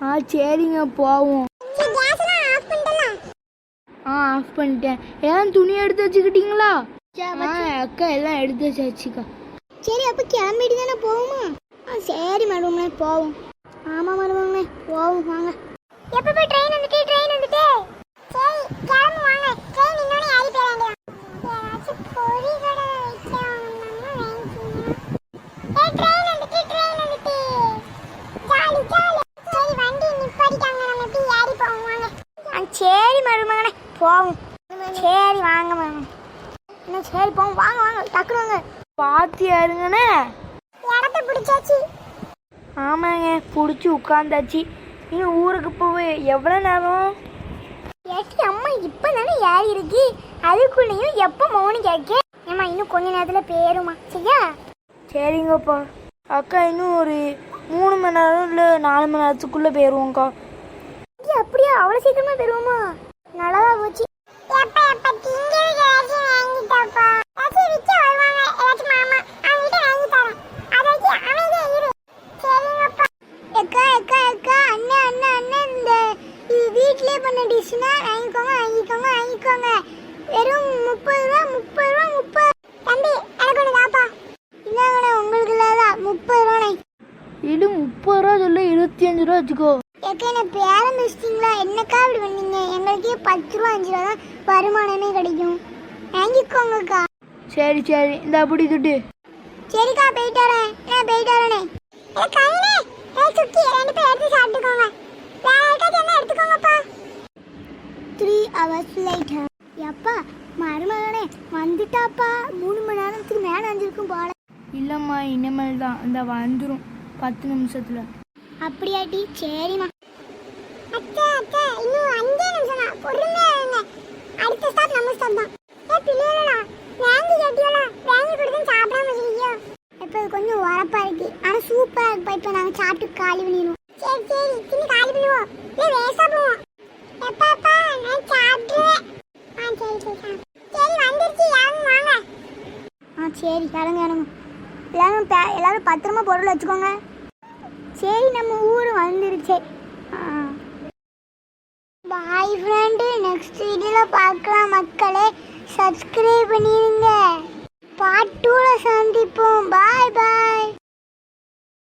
ஆ சரிங்க போவோம். ஆ ஆஃப் பண்ணிட்டேன். எல்லாம் துணி எடுத்து வச்சுக்கிட்டீங்களா? ஆ அக்கா எல்லாம் எடுத்து வச்சாச்சுக்கா சரி அப்போ கிளம்பிட்டு தானே போவோமா? ஆ சரி மருமங்களே போவோம். ஆமாம் மருமங்களே போவோம் வாங்க. எப்போ போய் ட்ரெயின் வந்துட்டு சரி கிளம்பு வாங்க ட்ரெயின் இன்னொன்று ஏறி போக வேண்டியதான் ஏதாச்சும் பொறி கடை வைக்கலாம் ட்ரெயின் வந்துட்டு ட்ரெயின் வந்துட்டு ஜாலி ஜாலி சரி வண்டி நிப்பாட்டிட்டாங்க நம்ம எப்படி ஏறி போவோம் வாங்க ஆ சரி மருமகனே போவோம். சரி வாங்க மருமகன் சரி போவோம். வாங்க வாங்க டக்குனு வாங்க. பார்த்து யாருங்கண்ணே இடத்த பிடிச்சாச்சு. ஆமாங்க பிடிச்சி உட்காந்தாச்சு. இன்னும் ஊருக்கு போய் எவ்வளோ நேரம்? ஏட்டி அம்மா இப்போ தானே ஏறி இருக்கு. அதுக்குள்ளேயும் எப்போ மௌனி கேட்க? ஏம்மா இன்னும் கொஞ்ச நேரத்தில் பேருமா? சரியா? சரிங்கப்பா. அக்கா இன்னும் ஒரு மூணு மணி நேரம் இல்லை நாலு மணி நேரத்துக்குள்ளே போயிடுவோங்க்கா அப்படியா? அவ்வளோ சீக்கிரமா பெறுவோமா நல்லதா போச்சு. எப்ப எப்ப திங்க ஏதாச்சும் வாங்கிட்டப்பா. ஏதாச்சும் விக்க வருவாங்க ஏதாச்சும் மாமா அவங்கிட்ட வாங்கி தரேன். அதை வச்சு அமைதியா இரு. சரிங்கப்பா. எக்கா எக்கா எக்கா அண்ணே அண்ணே அண்ணே இந்த இது வீட்லயே பண்ண டிஷ்னா வாங்கிக்கோங்க வாங்கிக்கோங்க வாங்கிக்கோங்க. வெறும் முப்பது ரூபா முப்பது ரூபா முப்பது. தம்பி எனக்கு ஒன்று தாப்பா இந்தாங்கண்ணே உங்களுக்கு இல்லாதான் முப்பது ரூபாண்ணே. இது முப்பது ரூபா சொல்ல இருபத்தி அஞ்சு ரூபா வச்சுக்கோ. ஏக்கா என்ன பேரம் வச்சிட்டீங்களா என்னக்கா இப்படி பண்ணீங்க? எங்களுக்கே பத்து ரூபா அஞ்சு ரூபா தான் வருமானமே கிடைக்கும். வாங்கிக்கோங்கக்கா. சரி சரி. இந்த அப்படி துட்டு. சரிக்கா போயிட்டு வரேன். நான் போயிட்டு வரேனே. கவினே. ஏ சுக்கி ரெண்டு பேர் எடுத்து சாப்பிட்டுக்கோங்க. வேற யாருக்காச்சும் என்ன எடுத்துக்கோங்கப்பா. த்ரீ ஹவர்ஸ் லேட்டர் எப்பா மருமகனே வந்துட்டாப்பா. மூணு மணி நேரத்துக்கு மேலே வந்திருக்கும் போல. இல்லைம்மா இனிமேல் தான் இந்த வந்துடும் பத்து நிமிஷத்தில். அப்படியாட்டி? சரிம்மா. அத்தை அத்தை இன்னும் அஞ்சே நிமிஷம் தான் பொறுமையா இருங்க. அடுத்த ஸ்டாப் நம்ம ஸ்டாப் தான். ஏ பிள்ளைகளா வாங்கி கேட்டியோல? வாங்கி கொடுத்து சாப்பிடாம வச்சிருக்கியோ? இப்போ இது கொஞ்சம் உரப்பா இருக்கு. ஆனா சூப்பரா இருக்குப்பா. இப்போ நாங்க சாப்பிட்டு காலி பண்ணிடுவோம். சரி சரி தின்னு காலி பண்ணுவோம் இல்லை வேஸ்டா போவோம். எப்பாப்பா நான் சாப்பிடுவேன் ஆ சரி சரி சரி. வந்துருச்சு. யாரும் வாங்க. ஆ சரி கிளம்பு இறங்க எல்லாரும் எல்லாரும் பத்திரமா பொருள் வச்சுக்கோங்க. சரி நம்ம ஊர் வந்துருச்சு. பாய் ஃப்ரெண்டு நெக்ஸ்ட் வீடியோவில் பார்க்கலாம் மக்களே. சப்ஸ்கிரைப் பண்ணிடுங்க பார்ட் டூவில் சந்திப்போம். பாய் பாய்